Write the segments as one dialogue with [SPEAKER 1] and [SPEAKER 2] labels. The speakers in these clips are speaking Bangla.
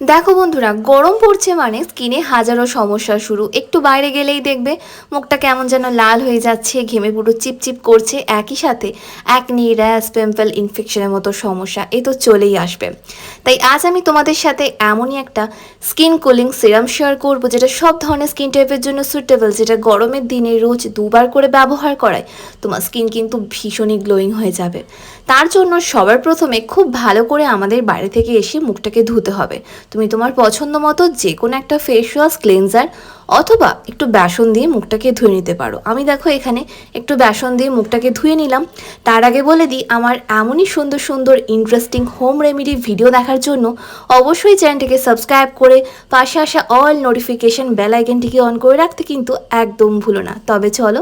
[SPEAKER 1] দেখো বন্ধুরা, গরম পড়ছে মানে স্কিনে হাজারো সমস্যা শুরু। একটু বাইরে গেলেই দেখবে মুখটা কেমন যেন লাল হয়ে যাচ্ছে, ঘেমে পুরো চিপচিপ করছে। একই সাথে একনি র্যাশ পিম্পল ইনফেকশনের মতো সমস্যা, এ তো চলেই আসবে। তাই আজ আমি তোমাদের সাথে এমনই একটা স্কিন কুলিং সিরাম শেয়ার করব, যেটা সব ধরনের স্কিন টাইপের জন্য সুইটেবল যেটা গরমের দিনে রোজ দুবার করে ব্যবহার করায়। তোমার স্কিন কিন্তু ভীষণই গ্লোয়িং হয়ে যাবে। তার জন্য সবার প্রথমে খুব ভালো করে আমাদের বাইরে থেকে এসে মুখটাকে ধুতে হবে। তুমি তোমার পছন্দ মতো যে কোনো একটা ফেস ওয়াশ ক্লেনজার অথবা একটু বেসন দিয়ে মুখটাকে ধুয়ে নিতে পারো। আমি দেখো এখানে একটু বেসন দিয়ে মুখটাকে ধুয়ে নিলাম। তার আগে বলে দিই, আমার এমনই সুন্দর সুন্দর ইন্টারেস্টিং হোম রেমেডি ভিডিও দেখার জন্য অবশ্যই চ্যানেলটিকে সাবস্ক্রাইব করে পাশে আসা অল নোটিফিকেশন বেল আইকনটিকে অন করে রাখতে কিন্তু একদম ভুলো না। তবে চলো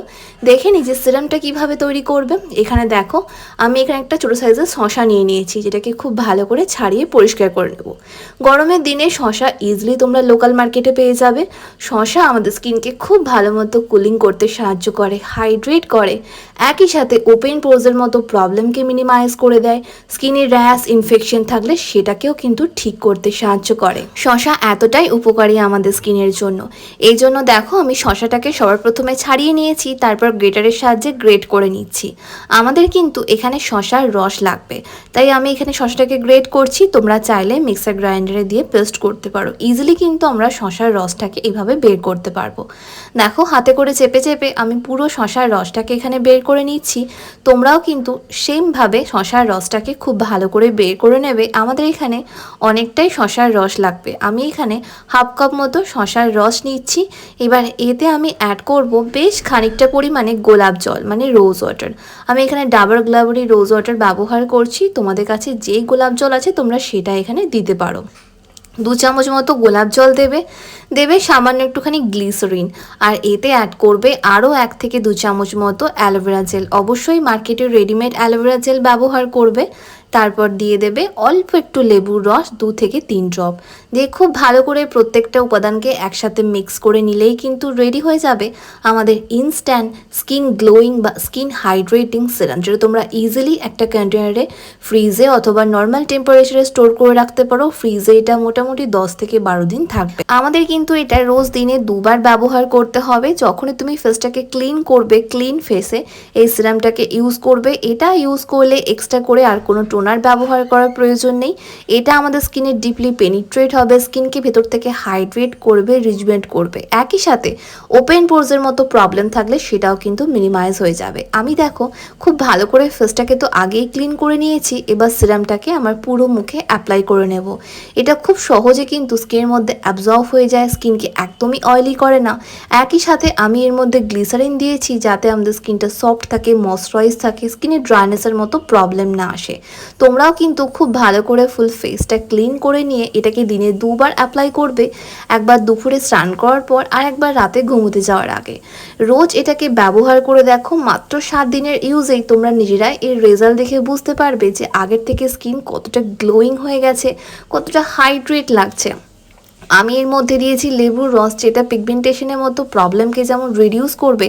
[SPEAKER 1] দেখে নিই যে সিরামটা কীভাবে তৈরি করবে। এখানে দেখো, আমি এখানে একটা ছোটো সাইজের শশা নিয়ে নিয়েছি, যেটাকে খুব ভালো করে ছাড়িয়ে পরিষ্কার করে নেব। গরমের দিনে শশা ইজিলি তোমরা লোকাল মার্কেটে পেয়ে যাবে। শশা আমাদের স্কিনকে খুব ভালো মতো কুলিং করতে সাহায্য করে, হাইড্রেট করে। একই সাথে ওপেন পোজের মতো প্রবলেমকে মিনিমাইজ করে দেয়। স্কিনের র্যাশ, ইনফেকশন থাকলে সেটাকেও কিন্তু ঠিক করতে সাহায্য করে। শশা এতটাই উপকারী আমাদের স্কিনের জন্য। এই জন্য দেখো আমি শশাটাকে সবার প্রথমে ছাড়িয়ে নিয়েছি, তারপর গ্রেটারের সাহায্যে গ্রেট করে নিচ্ছি। আমাদের কিন্তু এখানে শশার রস লাগবে। তাই আমি এখানে শশাটাকে গ্রেট করছি, তোমরা চাইলে মিক্সার গ্রাইন্ডারে দিয়ে পেস্ট করতে পারো। ইজিলি কিন্তু আমরা শশার রসটাকে এইভাবে বের করতে পারব। দেখো, হাতে করে চেপে চেপে আমি পুরো শশার রসটাকে এখানে বের করে নিচ্ছি। তোমরাও কিন্তু সেমভাবে শশার রসটাকে খুব ভালো করে বের করে নেবে। আমাদের এখানে অনেকটাই শশার রস লাগবে। আমি এখানে হাফ কাপ মতো শশার রস নিচ্ছি। এবার এতে আমি অ্যাড করব বেশ খানিকটা পরিমাণে গোলাপ জল মানে রোজ ওয়াটার আমি এখানে ডাবর গ্লাবরি রোজ ওয়াটার ব্যবহার করছি। তোমাদের কাছে যে গোলাপ জল আছে, তোমরা সেটা এখানে দিতে পারো। দু চামচ মতো গোলাপ জল দেবে দেবে সামান্য একটুখানি গ্লিসারিন, আর এতে অ্যাড করবে আরও এক থেকে দু চামচ মতো অ্যালোভেরা জেল। অবশ্যই মার্কেটে রেডিমেড অ্যালোভেরা জেল ব্যবহার করবে। তারপর দিয়ে দেবে অল্প একটু লেবুর রস, দু থেকে তিন ড্রপ দিয়ে খুব ভালো করে প্রত্যেকটা উপাদানকে একসাথে মিক্স করে নিলেই কিন্তু রেডি হয়ে যাবে আমাদের ইনস্ট্যান্ট স্কিন গ্লোয়িং বা স্কিন হাইড্রেটিং সিরাম যেটা তোমরা ইজিলি একটা কন্টেনারে ফ্রিজে অথবা নর্মাল টেম্পারেচারে স্টোর করে রাখতে পারো। ফ্রিজে এটা মোটামুটি দশ থেকে বারো দিন থাকবে। আমাদের কিন্তু এটা রোজ দিনে দুবার ব্যবহার করতে হবে। যখনই তুমি ফেসটাকে ক্লিন করবে ক্লিন ফেসে এই সিরামটাকে ইউজ করবে, এটা ইউজ করলে এক্সট্রা করে আর কোনো টোনার ব্যবহার করার প্রয়োজন নেই। এটা আমাদের স্কিনে ডিপলি পেনিট্রেট হবে। স্কিনকে ভেতর থেকে হাইড্রেট করবে রিজুভেন্ট করবে। একই সাথে ওপেন পোর্সের মতো প্রবলেম থাকলে সেটাও কিন্তু মিনিমাইজ হয়ে যাবে। আমি দেখো, খুব ভালো করে ফেসটাকে তো আগেই ক্লিন করে নিয়েছি, এবার সিরামটাকে আমার পুরো মুখে অ্যাপ্লাই করে নেব। এটা খুব সহজে কিন্তু স্কিনের মধ্যে অ্যাবজর্ব হয়ে যায় স্কিনকে একদমই অয়েলি করে না। একই সাথে আমি এর মধ্যে গ্লিসারিন দিয়েছি, যাতে আমাদের স্কিনটা সফট থাকে ময়শ্চারাইজ থাকে স্কিনের ড্রাইনেসের মতো প্রবলেম না আসে। তোমরাও কিন্তু খুব ভালো করে ফুল ফেসটা ক্লিন করে নিয়ে, এটাকে দিনে দুবার অ্যাপ্লাই করবে, একবার দুপুরে স্নান করার পর আর একবার রাতে ঘুমোতে যাওয়ার আগে। রোজ এটাকে ব্যবহার করে দেখো, মাত্র সাত দিনের ইউজেই তোমরা নিজেরাই এর রেজাল্ট দেখে বুঝতে পারবে যে আগের থেকে স্কিন কতটা গ্লোয়িং হয়ে গেছে, কতটা হাইড্রেট লাগছে। আমি এর মধ্যে দিয়েছি লেবুর রস, যেটা পিগমেন্টেশনের মতো প্রবলেমকে যেমন রিডিউস করবে,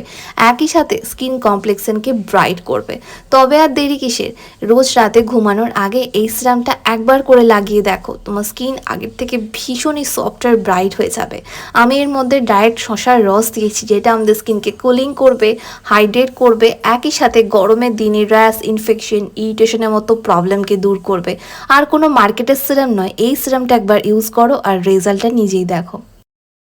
[SPEAKER 1] একই সাথে স্কিন কমপ্লেক্সনকে ব্রাইট করবে। তবে আর দেরি কিসের? রোজ রাতে ঘুমানোর আগে এই সিরামটা একবার করে লাগিয়ে দেখো। তোমার স্কিন আগের থেকে ভীষণই সফট আর ব্রাইট হয়ে যাবে। আমি এর মধ্যে ডায়েট শশার রস দিয়েছি, যেটা আমাদের স্কিনকে কুলিং করবে হাইড্রেট করবে, একই সাথে গরমের দিনে র্যাশ ইনফেকশন ইরিটেশনের মতো প্রবলেমকে দূর করবে। আর কোনো মার্কেটের সিরাম নয়, এই সিরামটা একবার ইউজ করো আর রেজাল্টটা নিজেই দেখো।